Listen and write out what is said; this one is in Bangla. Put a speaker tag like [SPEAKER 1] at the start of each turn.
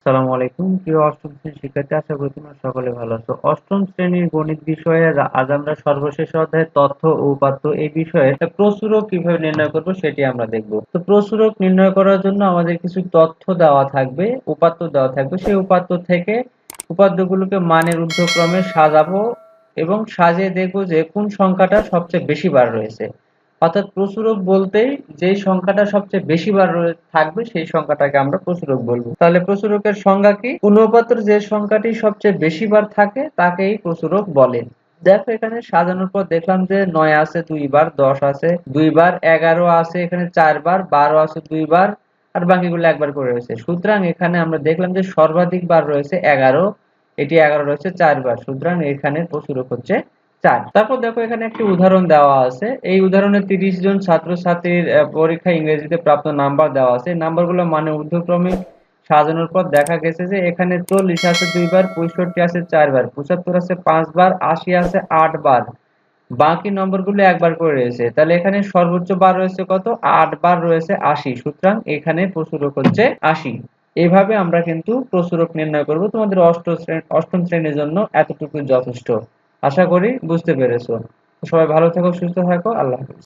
[SPEAKER 1] আসসালামু আলাইকুম। প্রিয় অষ্টম শ্রেণির শিক্ষার্থী, আশা করি তোমরা সকলে ভালো আছো। অষ্টম শ্রেণির গণিত বিষয়ে আজ- আমরা সর্বশেষ তথ্য ও এই বিষয়ে প্রচুরক কীভাবে নির্ণয় করব সেটি আমরা দেখব। তো প্রচুরক নির্ণয় করার জন্য আমাদের কিছু তথ্য দেওয়া থাকবে, উপাত্ত দেওয়া থাকবে। সেই উপাত্ত থেকে উপাত্তগুলোকে মানের ঊর্ধ্বক্রমে সাজাবো এবং সাজিয়ে দেখব যে কোন সংখ্যাটা সবচেয়ে বেশি বার রয়েছে। অর্থাৎ প্রচুরক বলতেই যেই সংখ্যাটা সবচেয়ে বেশি বার থাকবে, সেই সংখ্যাটাকে আমরা প্রচুরক বলব। তাহলে প্রচুরকের সংজ্ঞা কি? কোন যে সংখ্যাটি সবচেয়ে বেশি বার থাকে, তাকেই প্রচুরক বলে। দেখো, এখানে সাজানোর পর দেখলাম যে নয় আছে দুইবার দশ আছে দুইবার এগারো আছে, এখানে চারবার বারো আছে দুইবার আর বাকিগুলো একবার করে রয়েছে। সুতরাং এখানে আমরা দেখলাম যে সর্বাধিক বার রয়েছে এগারো, এটি এগারো রয়েছে চারবার সুতরাং এখানে প্রচুরক হচ্ছে চার। তারপর দেখো এখানে একটি উদাহরণ দেওয়া আছে। এই উদাহরণে তিরিশ জন ছাত্রছাত্রীর পরীক্ষা ইংরেজিতে প্রাপ্ত নাম্বার দেওয়া আছে। নাম্বারগুলো মানে ঊর্ধ্বক্রমে সাজানোর পর দেখা গেছে যে এখানে চল্লিশ আছে দুইবার, পঁয়ষট্টি আছে চারবার, পঁচাত্তর আছে পাঁচবার, আশি আছে আটবার। বাকি নম্বরগুলো একবার করে রয়েছে। তাহলে এখানে সর্বোচ্চ বার রয়েছে কত? আট বার রয়েছে আশি। সুতরাং এখানে প্রচুরক হচ্ছে আশি। এইভাবে আমরা কিন্তু প্রচুরক নির্ণয় করব। তোমাদের অষ্টম শ্রেণির জন্য এতটুকু যথেষ্ট। আশা করি বুঝতে পেরেছ। সবাই ভালো থেকো সুস্থ থাকো আল্লাহ হাফিজ।